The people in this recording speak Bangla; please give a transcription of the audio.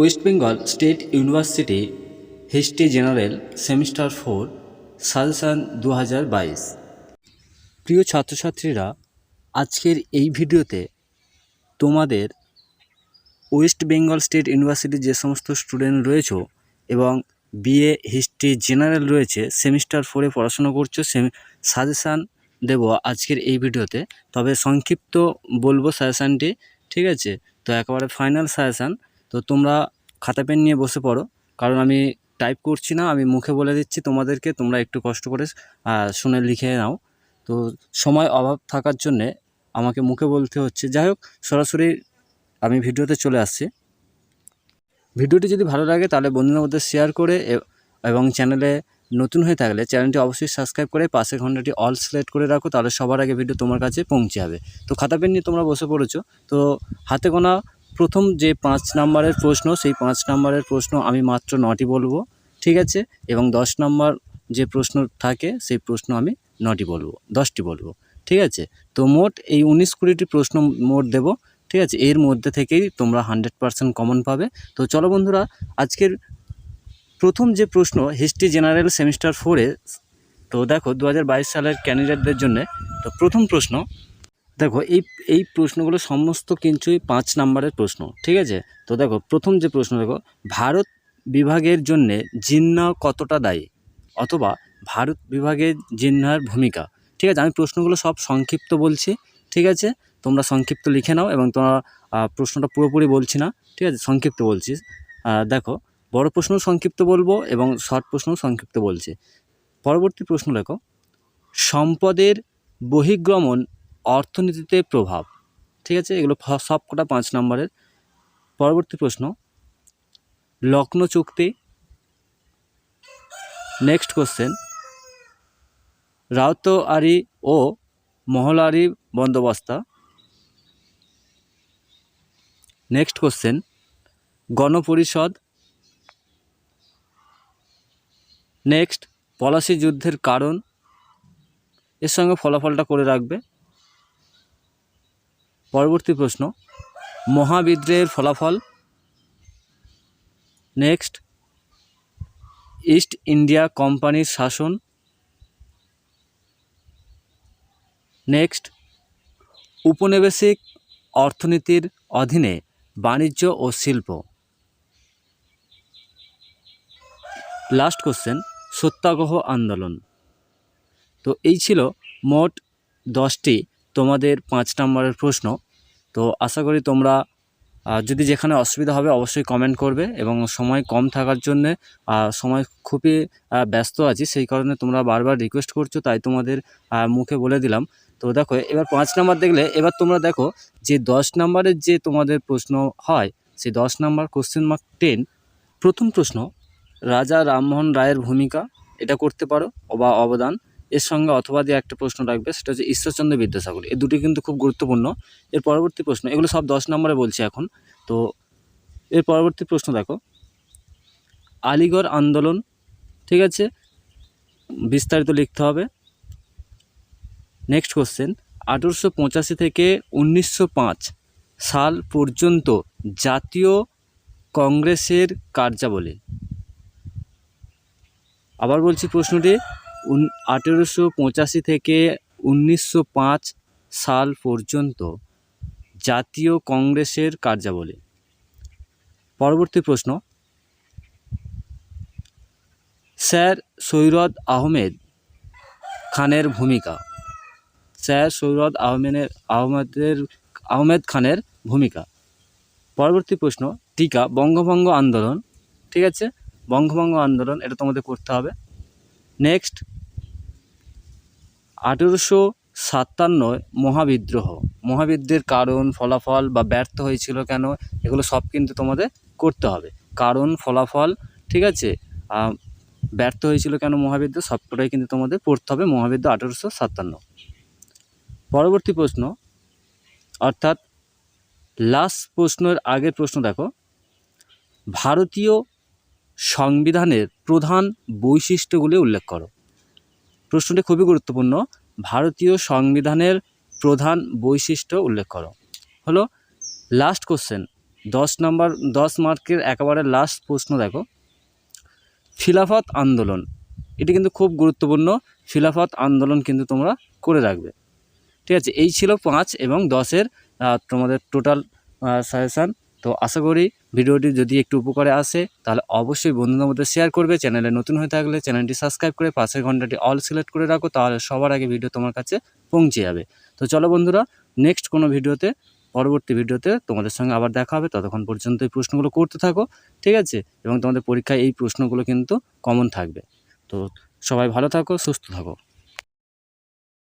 West Bengal state university history general semester four suggestion দু হাজার বাইশ। প্রিয় ছাত্রছাত্রীরা, আজকের এই ভিডিওতে তোমাদের ওয়েস্ট বেঙ্গল স্টেট ইউনিভার্সিটির যে সমস্ত স্টুডেন্ট রয়েছে এবং বিএ হিস্ট্রি জেনারেল রয়েছে সেমিস্টার ফোরে পড়াশোনা করছ সেমি সাজেশান দেবো আজকের এই ভিডিওতে। তবে সংক্ষিপ্ত বলব সাজেশানটি ঠিক আছে? তো একেবারে ফাইনাল সাজেশান তো তোমরা খাতা পেন নিয়ে বসে পড়ো। কারণ আমি টাইপ করছি না, আমি মুখে বলে দিচ্ছি তোমাদেরকে, তোমরা একটু কষ্ট করে শুনে লিখে নাও। তো সময় অভাব থাকার জন্যে আমাকে মুখে বলতে হচ্ছে। যাই হোক, সরাসরি আমি ভিডিওতে চলে আসছি। ভিডিওটি যদি ভালো লাগে, তাহলে বন্ধুদের মধ্যে শেয়ার করে এবং চ্যানেলে নতুন হয়ে থাকলে চ্যানেলটি অবশ্যই সাবস্ক্রাইব করে পাশের ঘন্টাটি অল সিলেক্ট করে রাখো, তাহলে সবার আগে ভিডিও তোমার কাছে পৌঁছে যাবে। তো খাতা পেন নিয়ে তোমরা বসে পড়েছো। তো হাতে গোনা প্রথম যে পাঁচ নাম্বারের প্রশ্ন, সেই পাঁচ নাম্বারের প্রশ্ন আমি মাত্র নটি বলব, ঠিক আছে? এবং দশ নাম্বার যে প্রশ্ন থাকে, সেই প্রশ্ন আমি নটি বলব, দশটি বলব, ঠিক আছে? তো মোট এই উনিশ কুড়িটি প্রশ্ন মোট দেবো, ঠিক আছে? এর মধ্যে থেকেই তোমরা হান্ড্রেড পার্সেন্ট কমন পাবে। তো চলো বন্ধুরা, আজকের প্রথম যে প্রশ্ন, হিস্ট্রি জেনারেল সেমিস্টার ফোরে, তো দেখো দু হাজার বাইশ সালের ক্যান্ডিডেটদের জন্য, তো প্রথম প্রশ্ন দেখো, এই এই প্রশ্নগুলো সমস্ত কিছুই পাঁচ নাম্বারের প্রশ্ন, ঠিক আছে? তো দেখো, প্রথম যে প্রশ্ন, দেখো, ভারত বিভাগের জন্যে জিন্না কতটা দায়ী? অথবা ভারত বিভাগের জিন্নার ভূমিকা, ঠিক আছে? আমি প্রশ্নগুলো সব সংক্ষিপ্ত বলছি, ঠিক আছে? তোমরা সংক্ষিপ্ত লিখে নাও এবং তোমরা প্রশ্নটা পুরোপুরি বলছি না, ঠিক আছে? সংক্ষিপ্ত বলছি। দেখো, বড় প্রশ্ন সংক্ষিপ্ত বলব এবং শর্ট প্রশ্ন সংক্ষিপ্ত বলছি। পরবর্তী প্রশ্ন দেখো, সম্পদের বহির্গমন অর্থনীতিতে প্রভাব, ঠিক আছে? এগুলো ফ- সব কটা পাঁচ নম্বরের। পরবর্তী প্রশ্ন লক্ষ্ণৌ চুক্তি। নেক্সট কোশ্চেন রাউতোয়ারি ও মহলারি বন্দোবস্তা। নেক্সট কোশ্চেন গণপরিষদ। নেক্সট পলাশি যুদ্ধের কারণ। এর সঙ্গে ফলাফলটা করে রাখবে। পরবর্তী প্রশ্ন, মহাবিদ্রোহের ফলাফল। নেক্সট, ইস্ট ইন্ডিয়া কোম্পানির শাসন। নেক্সট উপনিবেশিক অর্থনীতির অধীনে বাণিজ্য ও শিল্প। লাস্ট কোশ্চেন, সত্যাগ্রহ আন্দোলন। তো এই ছিল মোট দশটি তোমাদের পাঁচ নম্বরের প্রশ্ন। তো আশা করি তোমরা যদি যেখানে অসুবিধা হবে অবশ্যই কমেন্ট করবে এবং সময় কম থাকার জন্যে সময় খুবই ব্যস্ত আছি, সেই কারণে তোমরা বারবার রিকোয়েস্ট করছ, তাই তোমাদের মুখে বলে দিলাম। তো দেখো, এবার পাঁচ নাম্বার দেখলে, এবার তোমরা দেখো যে দশ নাম্বারের যে তোমাদের প্রশ্ন হয়, সেই দশ নাম্বার কোশ্চেন মার্ক টেন প্রথম প্রশ্ন, রাজা রামমোহন রায়ের ভূমিকা, এটা করতে পারো, বা অবদান। এর সঙ্গে অথবা দিয়ে একটা প্রশ্ন রাখবে, সেটা হচ্ছে ঈশ্বরচন্দ্র বিদ্যাসাগর। এই দুটি কিন্তু খুব গুরুত্বপূর্ণ। এর পরবর্তী প্রশ্ন, এগুলো সব দশ নম্বরে বলছি এখন। তো এর পরবর্তী প্রশ্ন দেখো। আলিগড় আন্দোলন, ঠিক আছে? বিস্তারিত লিখতে হবে। নেক্সট কোশ্চেন আঠেরোশো পঁচাশি থেকে উনিশশো পাঁচ সাল পর্যন্ত জাতীয় কংগ্রেসের কার্যাবলী। আবার বলছি প্রশ্নটি। উন আঠেরোশো পঁচাশি থেকে উনিশশো পাঁচ সাল পর্যন্ত জাতীয় কংগ্রেসের কার্যাবলী। পরবর্তী প্রশ্ন। স্যার সৈরদ আহমেদ খানের ভূমিকা। স্যার সৈয়দ আহমেদের আহমেদের আহমেদ খানের ভূমিকা। পরবর্তী প্রশ্ন, টিকা, বঙ্গভঙ্গ আন্দোলন। ঠিক আছে? বঙ্গভঙ্গ আন্দোলন এটা তোমাদের করতে হবে। নেক্সট, আঠেরোশো সাতান্ন মহাবিদ্রোহ। মহাবিদ্রোহের কারণ, ফলাফল বা ব্যর্থ হয়েছিল কেন, এগুলো সব কিন্তু তোমাদের করতে হবে। কারণ, ফলাফল, ঠিক আছে? ব্যর্থ হয়েছিল কেন মহাবিদ্রোহ সবটাই কিন্তু তোমাদের পড়তে হবে মহাবিদ্রোহ আঠেরোশো সাতান্ন। পরবর্তী প্রশ্ন, অর্থাৎ লাস্ট প্রশ্নের আগের প্রশ্ন দেখো। ভারতীয় সংবিধানের প্রধান বৈশিষ্ট্যগুলি উল্লেখ করো। প্রশ্নটি খুবই গুরুত্বপূর্ণ। ভারতীয় সংবিধানের প্রধান বৈশিষ্ট্য উল্লেখ করো। হলো লাস্ট কোশ্চেন দশ নম্বর, দশ মার্কের একেবারে লাস্ট প্রশ্ন দেখো। খিলাফত আন্দোলন, এটি কিন্তু খুব গুরুত্বপূর্ণ। খিলাফত আন্দোলন কিন্তু তোমরা করে রাখবে। ঠিক আছে, এই ছিল পাঁচ এবং দশের তোমাদের টোটাল সাজেশান তো আশা করি ভিডিওটি যদি একটু উপকারে আসে, তাহলে অবশ্যই বন্ধুদের মধ্যে শেয়ার করবে চ্যানেলে নতুন হয়ে থাকলে চ্যানেলটি সাবস্ক্রাইব করে পাশের ঘন্টাটি অল সিলেক্ট করে রাখো, তাহলে সবার আগে ভিডিও তোমার কাছে পৌঁছে যাবে। তো চলো বন্ধুরা নেক্সট কোনো ভিডিওতে, পরবর্তী ভিডিওতে তোমাদের সঙ্গে আবার দেখা হবে। ততক্ষণ পর্যন্ত এই প্রশ্নগুলো করতে থাকো, ঠিক আছে? এবং তোমাদের পরীক্ষায় এই প্রশ্নগুলো কিন্তু কমন থাকবে। তো সবাই ভালো থাকো, সুস্থ থাকো।